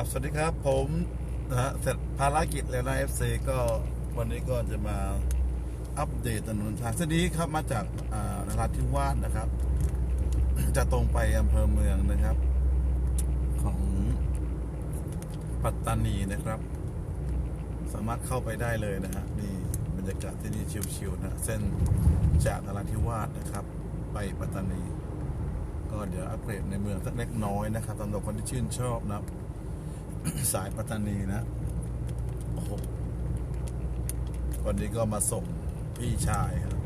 ครับ สวัสดีครับผมนะฮะเสร็จภารกิจแล้วนะ FC ก็วันนี้ก็จะมาอัปเดตถนนทางเส้นนี้ครับมาจากอ่านราธิวาสนะครับ จะตรงไปอำเภอเมืองนะครับ ของปัตตานีนะครับ สามารถเข้าไปได้เลยนะฮะนี่บรรยากาศที่นี่ชิวๆนะเส้นจากนราธิวาสนะครับ ไปปัตตานี ก็เดี๋ยวอัปเกรดในเมืองสักเล็กน้อยนะครับสำหรับคนที่ชื่นชอบนะครับ สายปัตตานีนะโอ้โหวันนี้ก็มาส่งพี่ชายครับ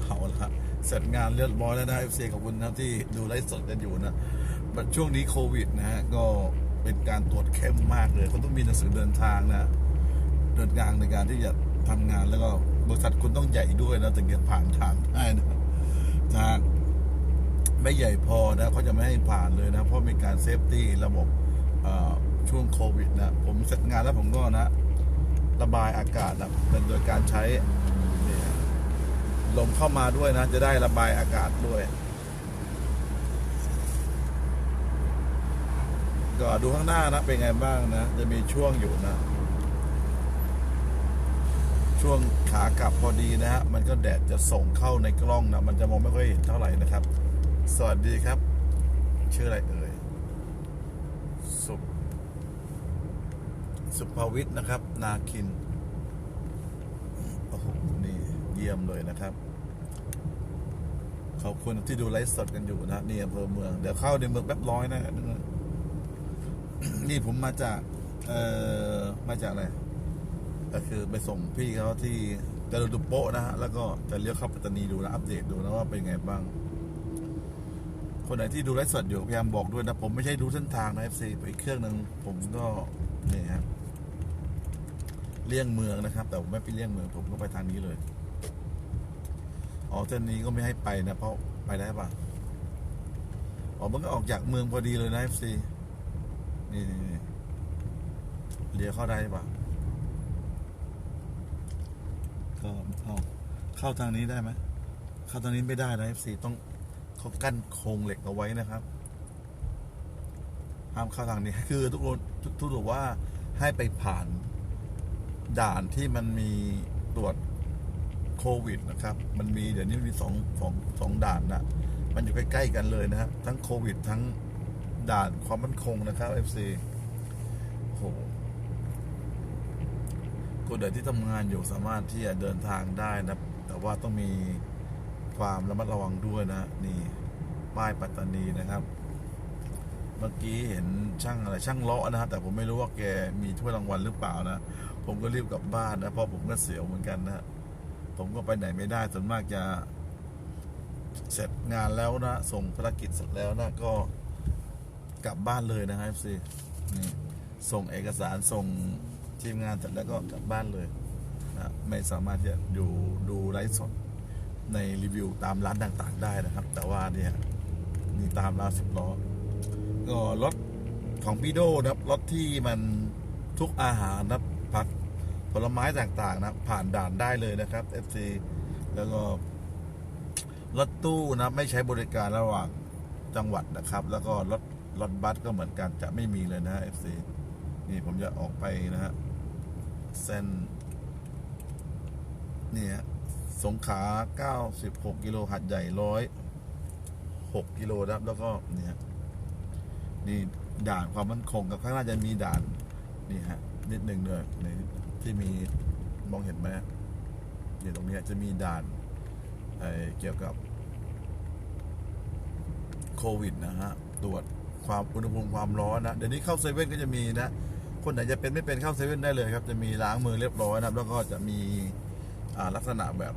เอาละเสร็จงานเรียบร้อยแล้วนะ FC ขอบคุณนะครับที่ดูไลฟ์สดกันอยู่นะบัดช่วงนี้โควิดนะฮะ ก็เป็นการตรวจเข้มมากเลยคนต้องมีหนังสือเดินทางนะเดินทางในการที่จะทำงานแล้วก็บริษัทคุณต้องใหญ่ด้วยนะถึงจะผ่านทางได้นะทาง ไม่ใหญ่พอนะเขาจะไม่ให้ผ่านเลยนะ เพราะมีการเซฟตี้ระบบช่วงโควิดนะ ผมเสร็จงานแล้วผมก็นะ ระบายอากาศนะเป็นโดยการใช้ลมเข้ามาด้วยนะ จะได้ระบายอากาศด้วย ก็ดูข้างหน้านะ เป็นไงบ้างนะ จะมีช่วงอยู่นะ ช่วงขากลับพอดีนะฮะ มันก็แดดจะส่งเข้าในกล้องนะ มันจะมองไม่ค่อยเห็นเท่าไหร่นะครับ สวัสดีครับ ชื่ออะไรเอ่ย สุสุภวิทย์นะครับ นาคิน โอ้โห นี่เยี่ยมเลยนะครับ ขอบคุณที่ดูไลฟ์สดกันอยู่นะนี่อำเภอเมือง เดี๋ยวเข้าในเมืองแป๊บร้อยนะ นี่ผมมาจาก เอ่อ มาจากอะไร ก็คือไปส่งพี่เขาที่จรดุโปะนะฮะ แล้วก็จะเลี้ยวเข้าปัตตานีดูนะ อัปเดตดูนะว่าเป็นไงบ้าง คนไหนที่ดูไลฟ์สดอยู่พยายามบอกด้วยนะ ผมไม่ใช่ดูเส้นทางนะ FC ไปอีกเครื่องหนึ่งผมก็นี่ฮะเลี่ยงเมืองนะครับ แต่ผมไม่ไปเลี่ยงเมือง ผมก็ไปทางนี้เลยอ๋อเส้นนี้ก็ไม่ให้ไปนะ เพราะไปได้ปะอ๋อมันก็ออกจากเมืองพอดีเลยนะ FC นี่นี่นี่เลี้ยวเข้าได้ปะก็เอาเข้าทางนี้ได้ไหมเข้าทางนี้ไม่ได้นะ FC ต้อง เขากั้นโครงเหล็กเอาไว้นะครับห้ามเข้าทางนี้คือทุกคนทุกทุกว่าให้ไปผ่านด่านที่มันมีตรวจโควิดนะครับ มันมีเดี๋ยวนี้มีสองสองสองด่านนะมันอยู่ใกล้ๆกันเลยนะฮะทั้งโควิด ทั้งด่านความมั่นคงนะครับ FC โอ้โหคนเดินที่ทำงานอยู่สามารถที่จะเดินทางได้นะ แต่ว่าต้องมี ความระมัดระวังด้วยนะ นี่ป้ายปัตตานีนะครับ เมื่อกี้เห็นช่างอะไรช่างเลาะนะฮะแต่ผมไม่รู้ว่าแกมีถ้วยรางวัลหรือเปล่านะ ผมก็รีบกลับบ้านนะเพราะผมก็เสียวเหมือนกันนะผมก็ไปไหนไม่ได้ส่วนมากจะเสร็จงานแล้วนะ ส่งภารกิจเสร็จแล้วนะ ก็กลับบ้านเลยนะครับ FC นี่ส่งเอกสารส่งทีมงานเสร็จแล้วก็กลับบ้านเลยนะไม่สามารถจะอยู่ดูไลฟ์สด ในรีวิวตามร้านต่างๆ ได้นะครับ แต่ว่าเนี่ยนี่ตามร้านสิบล้อก็รถของพี่โดนะครับรถที่มันทุกอาหารนะผักผลไม้ต่างๆ นะ ผ่านด่านได้เลยนะครับ FC แล้วก็รถตู้นะไม่ใช้บริการระหว่างจังหวัดนะครับ แล้วก็รถรถบัสก็เหมือนกันจะไม่มีเลยนะ FC นี่ผมจะออกไปนะฮะเส้นนี่ฮะ สงขา96กิโลหัดใหญ่ร้อย6กิโลครับ แล้วก็เนี่ยนี่ด่านความมั่นคงกับข้างหน้าจะมีด่านนี่ฮะนิดหนึ่งเลยในที่มีมองเห็นไหมเดี๋ยวตรงนี้จะมีด่านเเกี่ยวกับโควิดนะฮะตรวจความอุณหภูมิความร้อนนะเดี๋ยวนี้เข้าเซเว่นก็จะมีนะ คนไหนจะเป็นไม่เป็นเข้าเซเว่นได้เลยครับ จะมีล้างมือเรียบร้อยนะแล้วก็จะมีลักษณะแบบ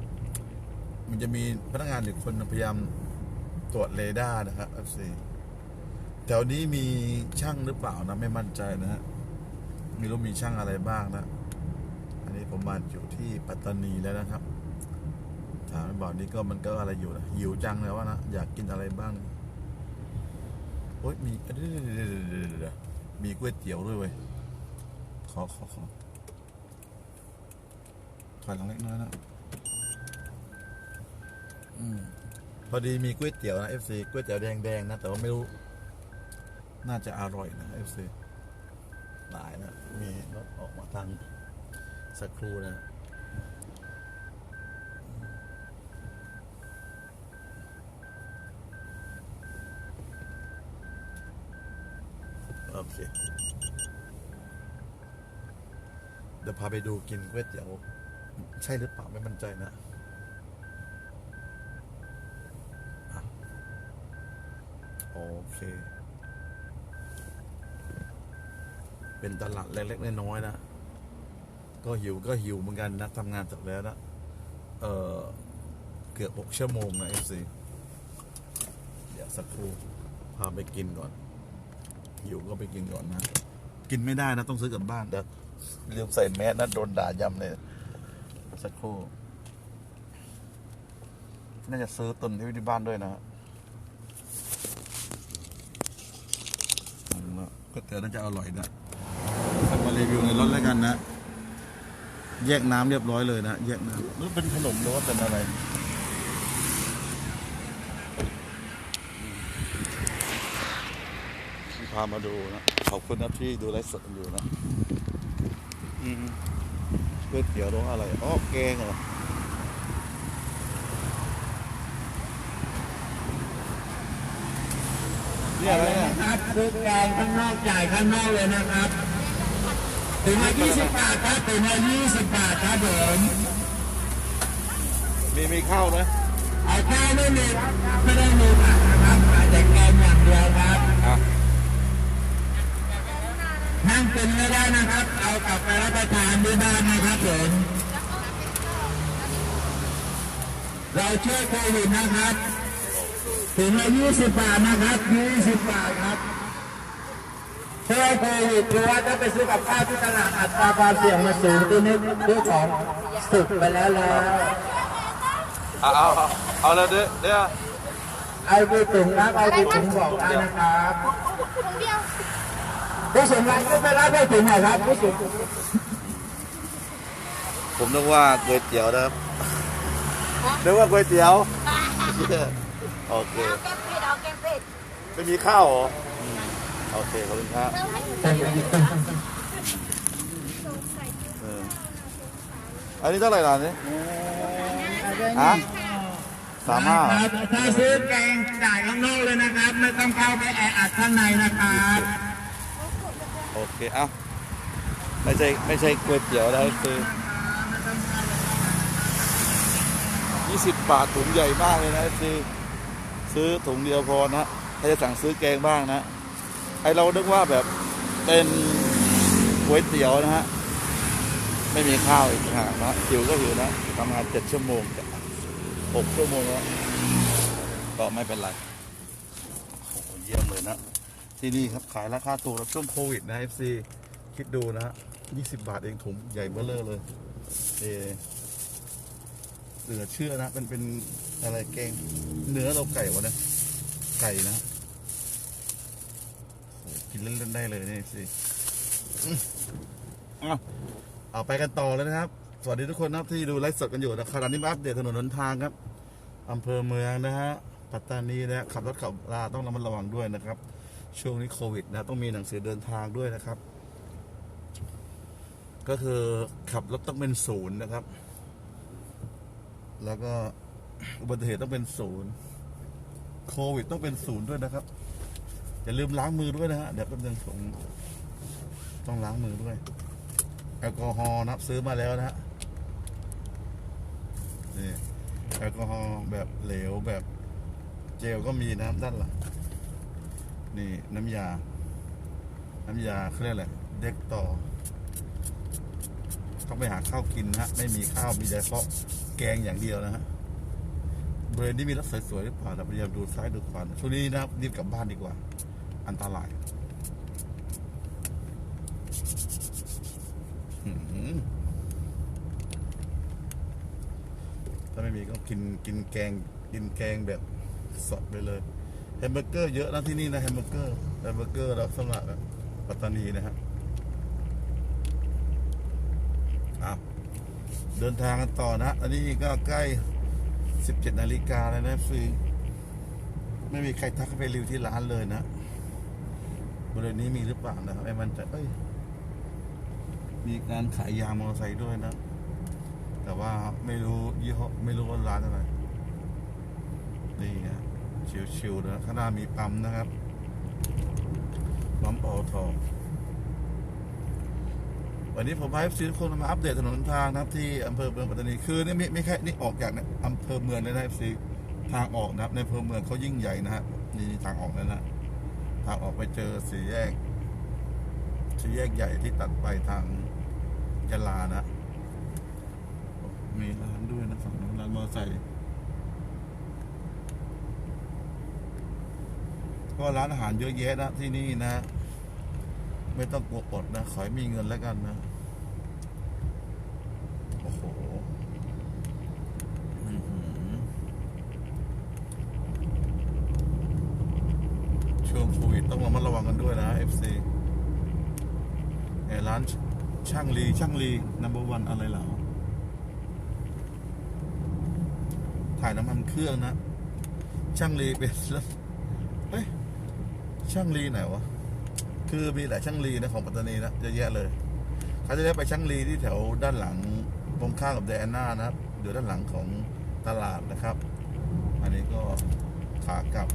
มันจะมีพนักงานหรือคนพยายามตรวจเรดาร์นะครับ FC แถวนี้มีช่างหรือเปล่านะไม่มั่นใจนะฮะไม่รู้มีช่างอะไรบ้างนะ อันนี้ผมมาอยู่ที่ปัตตานีแล้วนะครับ ถามบอกนี้ก็มันก็อะไรอยู่นะหิวจังเลยว่านะอยากกินอะไรบ้างโอ้ยมีเดี๋ยวยเดี๋ยวด้วยวมีก๋วยเตี๋ยวด้วยเว้ยขอขอขอถอยหลังเล็กน้อยนะ อืมพอดีมีก๋วยเตี๋ยวนะ FC ก๋วยเตี๋ยวแดงๆนะแต่ว่าไม่รู้ น่าจะอร่อยนะ FC หลายนะ มีรถออกมาทางสักครู่นะโอเคเดี๋ยวพาไปดูกินก๋วยเตี๋ยว ใช่หรือเปล่าไม่มั่นใจนะโอ เค เป็นตลาดเล็กๆน้อยๆนะ ก็หิวก็หิวเหมือนกันนะทำงานจบแล้วนะเออเกือบหกชั่วโมงนะเอฟซีเดี๋ยวสักครู่พาไปกินก่อน หิวก็ไปกินก่อนนะ กินไม่ได้นะต้องซื้อกลับบ้านเดี๋ยวลืมใส่แมสนะโดนด่ายำเลย สักครู่ น่าจะซื้อตุนที่ที่บ้านด้วยนะฮะอืมแล้ว ก๋วยเตี๋ยวน่าจะอร่อยนะขับมารีวิวในรถแล้วกันนะ แยกน้ำเรียบร้อยเลยนะแยกน้ำนี่เป็นขนมหรือว่าเป็นอะไรที่พามาดูนะขอบคุณนะที่ดูไลฟ์สดกันอยู่นะอืมก๋วยเตี๋ยวรสอะไรอ๋อแกงเหรอนี่อะไรเนี่ยครับ ซื้อแกงข้างนอกจ่ายข้างนอกเลยนะครับถึงมา20บาทครับถึงมา20บาทครับผมมีมีข้าวไหมเอาข้าวไม่มีครับไม่ได้มีผักนะครับขายแต่แกงอย่างเดียวครับอะนั่งกินไม่ได้นะครับ เอากลับไปรับประทานที่บ้านนะครับผมเราช่วยโควิดนะครับถึงมา20บาทนะครับ20บาทครับ ช่วยโควิดเพราะว่าถ้าไปซื้อกับข้าวที่ตลาดอัตราความเสี่ยงมันสูงตัวนี้ด้วยของสุกไปแล้วแล้วเอาเอาเอาเอาแล้วเด้อเด้อเอาไปถุงครับเอาไปถุงบอกได้นะครับผู้สูงอายุก็ไม่รับไปถุงหน่อยครับผู้สูงผมนึกว่าก๋วยเตี๋ยวนะครับนึกว่าก๋วยเตี๋ยวโอเคเอาแกงเผ็ดเอาแกงเผ็ดไม่มีข้าวเหรอ โอเคขอบคุณครับเติมให้หนูเอออันนี้เท่าไหร่ล่ะนี่ฮะสามห้าครับถ้าซื้อแกงจ่ายข้างนอกเลยนะครับ ไม่ต้องเข้าไปแออัดข้างในนะครับโอเคเอ้าไม่ใช่ไม่ใช่ก๋วยเตี๋ยวนะคือยี่สิบบาทถุงใหญ่มากเลยนะคือซื้อถุงเดียวพอนะถ้าจะสั่งซื้อแกงบ้างนะ ไอเรานึกว่าแบบเป็นก๋วยเตี๋ยวนะฮะ ไม่มีข้าวอีกต่างหากนะหิวก็หิวนะทำงานเจ็ดชั่วโมงจะหกชั่วโมงแล้วก็ไม่เป็นไรโอ้โหเยี่ยมเลยนะ ที่นี่ครับขายราคาถูกแล้วช่วงโควิดนะ FC คิดดูนะฮะ20บบาทเองถุงใหญ่เบ้อเลอเลยเอเหลือเชื่อนะเป็นเป็นอะไรแกงเนื้อเราไก่วะเนี่ยไก่นะ กินเล่นๆได้เลยนี่สิอืมเอาไปกันต่อเลยนะครับ สวัสดีทุกคนนะครับที่ดูไลฟ์สดกันอยู่นะขณะนี้มาอัปเดตถนนหนทางครับอำเภอเมืองนะฮะปัตตานีนะฮะขับรถขับลาต้องระมัดระวังด้วยนะครับ ช่วงนี้โควิดนะต้องมีหนังสือเดินทางด้วยนะครับ ก็คือขับรถต้องเป็นศูนย์นะครับ แล้วก็อุบัติเหตุต้องเป็นศูนย์โควิดต้องเป็นศูนย์ด้วยนะครับ อย่าลืมล้างมือด้วยนะฮะ เดี๋ยวแป๊บนึงผมต้องล้างมือด้วย แอลกอฮอล์นับซื้อมาแล้วนะฮะ นี่แอลกอฮอล์แบบเหลวแบบเจลก็มีนะด้านหลังนี่น้ำยา น้ำยาเขาเรียกอะไรเด็กต่อต้องไปหาข้าวกินนะฮะ ไม่มีข้าวมีแต่เพาะแกงอย่างเดียวนะฮะบริเวณนี้มีรถสวยๆหรือเปล่าเราพยายามดูซ้ายดูขวาช่วงนี้นะครับรีบกลับบ้านดีกว่า อันตรายถ้าไม่มีก็กินกินแกง กินแกงแบบสดไปเลยแฮมเบอร์เกอร์เยอะนะที่นี่นะแฮมเบอร์เกอร์แฮมเบอร์เกอร์แล้วสำหรับแบบปัตตานีนะฮะอ้าวเดินทางกันต่อนะ อันนี้ก็ใกล้ 17 นาฬิกาแล้วนะฟีไม่มีใครทักไปรีวิวที่ร้านเลยนะ บริเวณนี้มีหรือเปล่านะครับไอ้มันจะเอ้ย มีการขายยางมอเตอร์ไซค์ด้วยนะ แต่ว่าไม่รู้ยี่ห้อไม่รู้ว่าร้านอะไร นี่นะชิวๆนะข้างหน้ามีปั๊มนะครับปั๊มปอทอวันนี้ผมพาซีทุกคนมาอัปเดตถนนทางนะครับที่อำเภอเมืองปัตตานีคือนี่ไม่ไม่แค่นี่ออกจากนี่ยอำเภอเมืองเลยนะซีทางออกนะครับในอำเภอเมืองเขายิ่งใหญ่นะฮะนี่ทางออกแล้วนะ ทางออกไปเจอสี่แยก สี่แยกใหญ่ที่ตัดไปทางยะลานะ มีร้านด้วยนะฝั่งนู้นร้านมอเตอร์ไซค์ก็ร้านอาหารเยอะแยะนะที่นี่นะ ไม่ต้องกลัวอดนะ ขอให้มีเงินแล้วกันนะ โอ้โหอื้อหือช่วงโควิดต้องระมัดระวังกันด้วยนะ FC ไอ้ร้าน ช่างลีช่างลีนัมเบอร์วันอะไรเหรอถ่ายน้ำมันเครื่องนะ ช่างลีเป็นเฮ้ยช่างลีไหนวะคือมีหลายช่างลีนะของปัตตานีนะเยอะแยะเลยเขาจะได้ไปช่างลีที่แถวด้านหลังตรงข้ามกับแดนน่านะครับอยู่ด้านหลังของตลาดนะครับ อันนี้ก็ขากลับ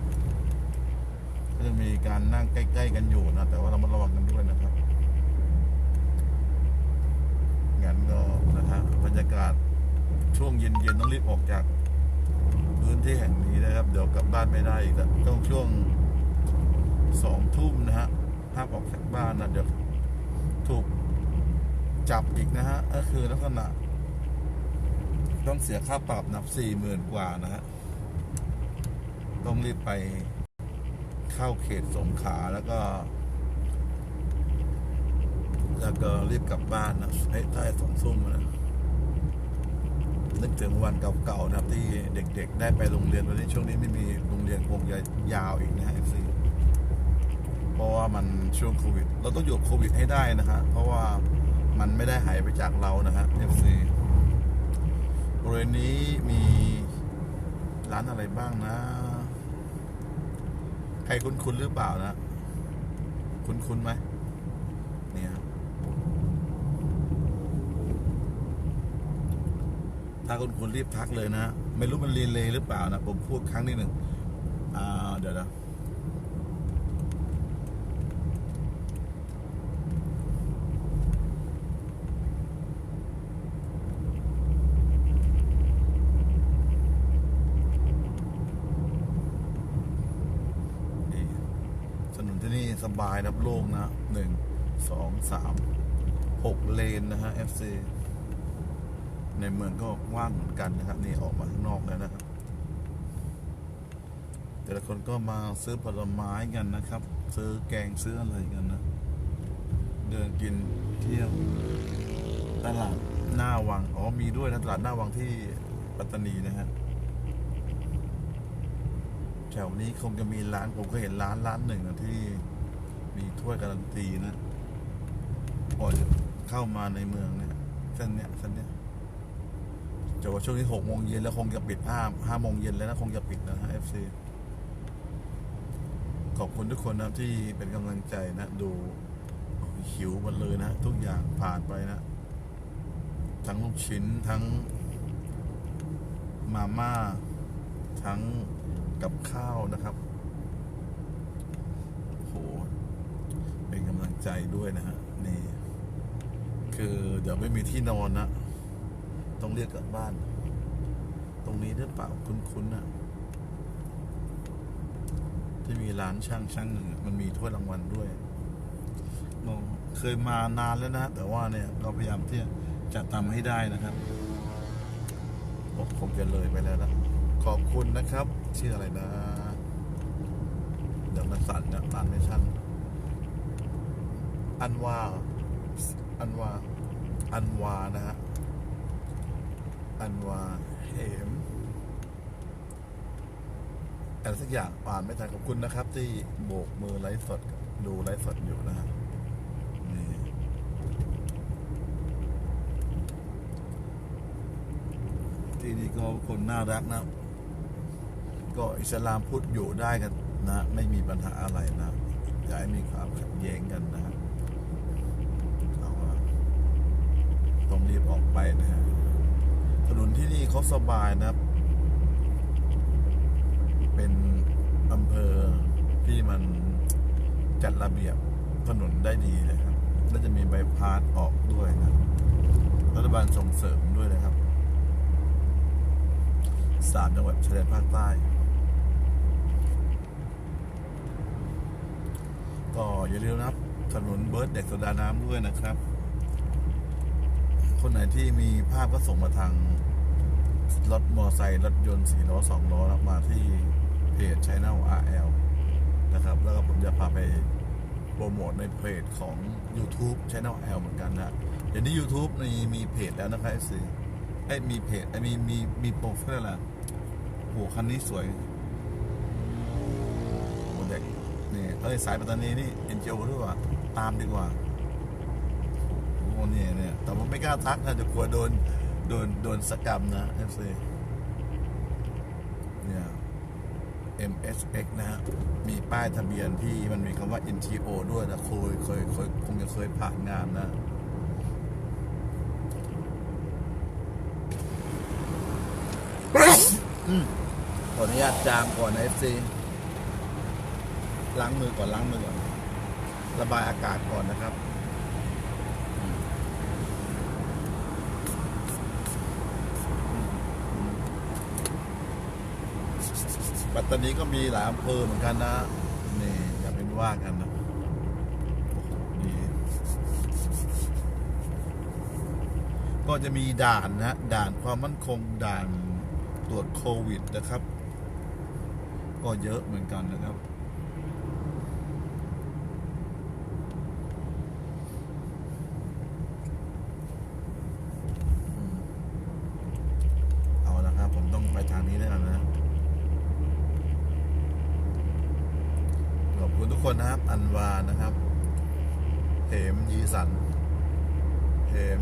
ก็จะมีการนั่งใกล้ ๆ กันอยู่นะแต่ว่าเรามาระวังกันด้วยนะครับันก็นะฮะบรรยากาศช่วงเย็นๆต้องรีบออกจากพื้นที่แห่งนี้นะครับ เดี๋ยวกลับบ้านไม่ได้อีกแล้วต้องช่วงสองทุ่มนะฮะห้ามออกจากบ้านนะเดี๋ยวถูกจับอีกนะฮะก็คือลักษณะ ต้องเสียค่าปรับนับสี่หมื่นกว่านะฮะต้องรีบไปเข้าเขตสงขลาแล้วก็ แล้วก็รีบกลับบ้านนะให้ท้ายสองทุ่มนะนึกถึงวันเก่าๆนะครับ ที่เด็ก ๆ ได้ไปโรงเรียนวันนี้ช่วงนี้ไม่มีโรงเรียนคงจะยาวอีกนะฮะ FC เพราะว่ามันช่วงโควิด เราต้องอยู่โควิดให้ได้นะฮะเพราะว่ามันไม่ได้หายไปจากเรานะฮะ FC บริเวณนี้มีร้านอะไรบ้างนะ ใครคุ้นๆหรือเปล่านะ คุ้นๆไหมเนี่ย ถ้าคุณคุณรีบทักเลยนะไม่รู้มันเรียนเลยหรือเปล่านะผมพูดครั้งที่หนึ่งอ่าเดี๋ยวนะนี่ถนนที่นี่สบายนะโล่งนะหนึ่งสองสามหกเลนนะฮะ FC ในเมืองก็ว่างเหมือนกันนะครับ นี่ออกมาข้างนอกแล้วนะครับ แต่ละคนก็มาซื้อผลไม้กันนะครับ ซื้อแกงซื้ออะไรกันนะ เดินกินเที่ยวตลาดหน้าวัง อ๋อมีด้วยนะตลาดหน้าวังที่ปัตตานีนะฮะแถวนี้คงจะมีร้านผมก็เห็นร้านร้านหนึ่งนะที่มีถ้วยการันตีนะก่อนจะเข้ามาในเมืองเนี่ยเส้นเนี้ยเส้นเนี้ย แต่ว่าช่วงนี้หกโมงเย็นแล้วคงจะปิดห้าห้าโมงเย็นแล้วนะคงจะปิดนะฮะ FC ขอบคุณทุกคนนะที่เป็นกำลังใจนะ ดูหิวหมดเลยนะ ทุกอย่างผ่านไปนะ ทั้งลูกชิ้นทั้งมาม่า ทั้งกับข้าวนะครับโอ้โหเป็นกำลังใจด้วยนะฮะนี่ คือเดี๋ยวไม่มีที่นอนนะ ต้องเรียกกลับบ้าน ตรงนี้หรือเปล่าคุ้นๆนะที่มีร้านช่างช่างหนึ่งมันมีถ้วยรางวัลด้วยมองเคยมานานแล้วนะ แต่ว่าเนี่ยเราพยายามที่จะทำให้ได้นะครับผมคงจะเลยไปแล้วนะขอบคุณนะครับ ชื่ออะไรนะเดี๋ยวมันสั่นนะร้านไม่ชั่นอันวาอันวาอันวานะฮะ อันวาเหมอะไรสักอย่างอ่านไม่ทันขอบคุณนะครับ ที่โบกมือไลฟ์สด ดูไลฟ์สดอยู่นะฮะนี่ที่นี่ก็คนน่ารักนะ ก็อิสลามพุทธอยู่ได้กันนะ ไม่มีปัญหาอะไรนะอย่าให้มีความขัดแย้งกันนะเอาว่าต้องรีบออกไปนะฮะ นนที่นี่เขาสบายนะครับ เป็นอำเภอที่มันจัดระเบียบถนนได้ดีเลยครับ และจะมีใบพาสออกด้วยนะรัฐบาลส่งเสริมด้วยนะครับสามจังหวัดชายแดนภาคใต้ ก็อย่าลืมนะครับถนนเบิร์ดเด็กโซดาน้ำด้วยนะครับ คนไหนที่มีภาพก็ส่งมาทาง รถมอไซค์รถยนต์สี่ล้อสองล้อมาที่เพจ Channel RL นะครับ แล้วก็ผมจะพาไปโปรโมทในเพจของ YouTube Channel L เหมือนกันนะเดี๋ยวนี้ YouTube มีมีเพจแล้วนะครับสิไอ้มีเพจไอ้มีมีมีโปรไฟล์ละโหคันนี้สวยโมเด็กนี่เอ้ยสายปัตตานีนี่เอ็นจีโอด้วยว่ะตามดีกว่าโอ้โหเนี่ยเนี่ยแต่ผมไม่กล้าทักนะจะกลัวโดน โดนโดนสกรรมนะ FC เนี่ย MSX นะฮะ มีป้ายทะเบียนที่มันมีคำว่า NTO ด้วยนะเคยเคยเคยคงจะเคยผ่านงานนะอืมขออนุญาตจามก่อนนะ FC ล้างมือก่อนล้างมือก่อน ระบายอากาศก่อนนะครับ ปัตตานีก็มีหลายอำเภอเหมือนกันนะนี่อย่าเป็นว่ากันนะนี่ก็จะมีด่านนะด่านความมั่นคงด่านตรวจโควิดนะครับ ก็เยอะเหมือนกันนะครับ เอาละครับ ผมต้องไปทางนี้แล้วกันนะ ขอบ คนนะครับ อันวานะครับเหมยีสันเหม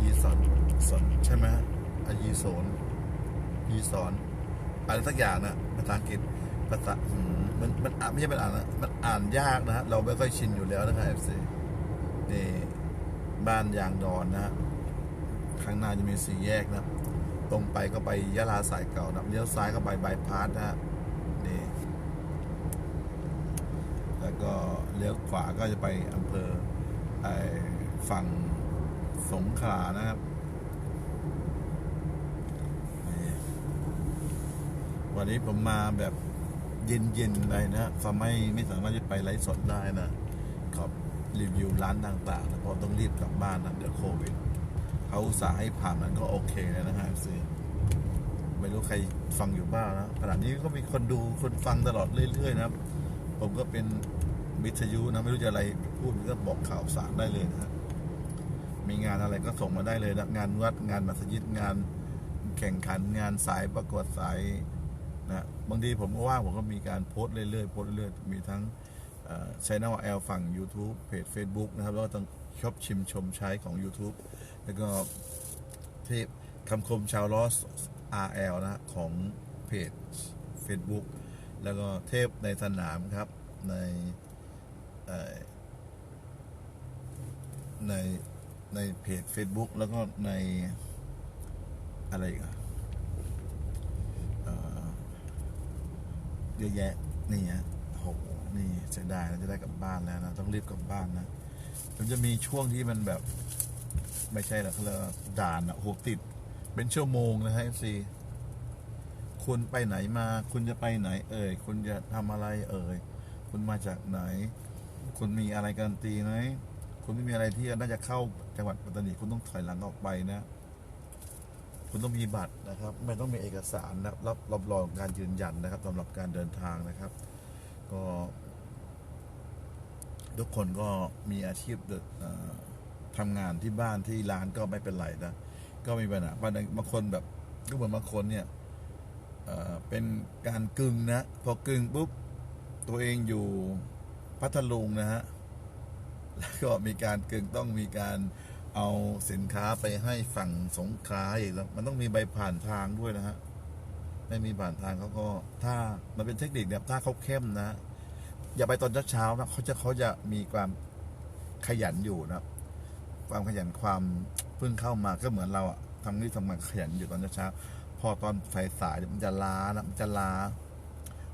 ยีสันสนใช่ไหมอะยีโสนยีสอนอะไรสักอย่างนะภาษาอังกฤษภาษาอืมมันมันอ่านไม่ใช่มันอ่านนะมันอ่านยากนะฮะเราไม่ค่อยชินอยู่แล้วนะครับเอฟซีนี่บ้านยางดอนนะฮะข้างหน้าจะมีสี่แยกนะ ตรงไปก็ไปยะลาสายเก่านะเลี้ยวซ้ายก็ไปบายพาสนะฮะนี่ แล้ว ก็เลี้ยวขวาก็จะไปอำเภอไอฝั่งสงขลานะครับ วันนี้ผมมาแบบเย็นๆเลยนะฟาไมไม่สามารถจะไปไลฟ์สดได้นะขอบรีวิวร้านต่างๆนะเพราะต้องรีบกลับบ้านนะเดี๋ยวโควิดเขาอุตส่าห์ให้ผ่านมันก็โอเคเลยนะฮะซีไม่รู้ใครฟังอยู่บ้างนะขณะนี้ก็มีคนดูคนฟังตลอดเรื่อยๆนะครับ ผมก็เป็น วิทยุนะไม่รู้จะอะไรพูดก็บอกข่าวสารได้เลยนะมีงานอะไรก็ส่งมาได้เลยนะงานวัดงานมัสยิดงานแข่งขันงานสายประกวดสายนะบางทีผมก็ว่างผมก็มีการโพสต์เรื่อยๆโพสต์เรื่อยๆมีทั้งช่องแอลฝั่ง YouTube เพจ Facebook นะครับ แล้วก็ต้องชอบชิมชมใช้ของ YouTube แล้วก็เทพคำคมชาวลอส RL นะฮะของเพจ Facebook แล้วก็เทพในสนามครับใน ในในเพจ Facebook แล้วก็ในอะไรอีกอะเยอะแยะนี่ฮะโอ้โหนี่เสียดายนะจะได้กลับบ้านแล้วนะ ต้องรีบกลับบ้านนะ มันจะมีช่วงที่มันแบบ ไม่ใช่หรอกเขาเรียกว่าด่านอะโหติด เป็นชั่วโมงนะฮะ FC คุณไปไหนมา คุณจะไปไหน เอ่ย คุณจะทำอะไรเอ่ย คุณมาจากไหน คุณมีอะไรการันตีไหมคุณไม่มีอะไรที่น่าจะเข้าจังหวัดปัตตานีคุณต้องถอยหลังออกไปนะ คุณต้องมีบัตรนะครับ ไม่ต้องมีเอกสารนะรับรับรองการยืนยันนะครับสำหรับการเดินทางนะครับ ก็ ทุกคนก็มีอาชีพทำงานที่บ้านที่ร้านก็ไม่เป็นไรนะก็มีปัญหาบางบางคนแบบก็เหมือนบางคนเนี่ยเอ่อเป็นการกึ่งนะ พอกึ่งปุ๊บตัวเองอยู่ พัทลุงนะฮะ แล้วก็มีการเกึ่งต้องมีการเอาสินค้าไปให้ฝั่งสงขลาอีกแล้ว มันต้องมีใบผ่านทางด้วยนะฮะ ไม่มีผ่านทางเขาก็ ถ้ามันเป็นเทคนิคเนี่ยถ้าเขาเข้มนะ อย่าไปตอนเช้าๆนะเขาจะเขาจะมีความขยันอยู่นะความขยันความเพิ่งเข้ามาก็เหมือนเราอะทำนี่ทำงานขยันอยู่ตอนเช้าพอตอนสายๆเนี่ยมันจะล้านะมันจะล้า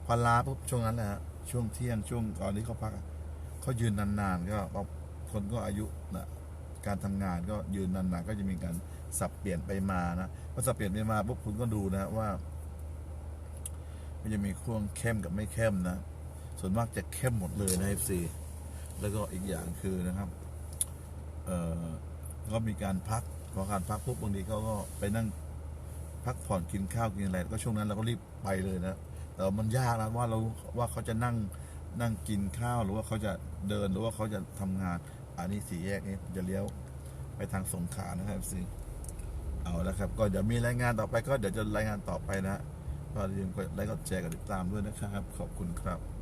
พอล้าปุ๊บช่วงนั้นแหละฮะ ช่วงเที่ยงช่วงก่อนที่เขาพักเขายืนนานๆก็คนก็อายุนะการทำงานก็ยืนนานๆก็จะมีการสับเปลี่ยนไปมานะพอสับเปลี่ยนไปมาปุ๊บคุณก็ดูนะว่า มันจะมีช่วงเข้มกับไม่เข้มนะ ส่วนมากจะเข้มหมดเลยนะ FC แล้วก็อีกอย่างคือนะครับ เอ่อก็มีการพักพอการพักปุ๊บบางทีเขาก็ไปนั่งพักผ่อนกินข้าวกินอะไรก็ช่วงนั้นเราก็รีบไปเลยนะ แต่ว่ามันยากนะว่าเราว่าเขาจะนั่งนั่งกินข้าวหรือว่าเขาจะเดินหรือว่าเขาจะทำงาน อันนี้สี่แยกนี้จะเลี้ยวไปทางสงขลานะครับสิเอาละครับ ก็เดี๋ยวมีรายงานต่อไปก็เดี๋ยวจะรายงานต่อไปนะก็อย่าลืมกดไลค์กดแชร์กดติดตามด้วยนะครับ ขอบคุณครับ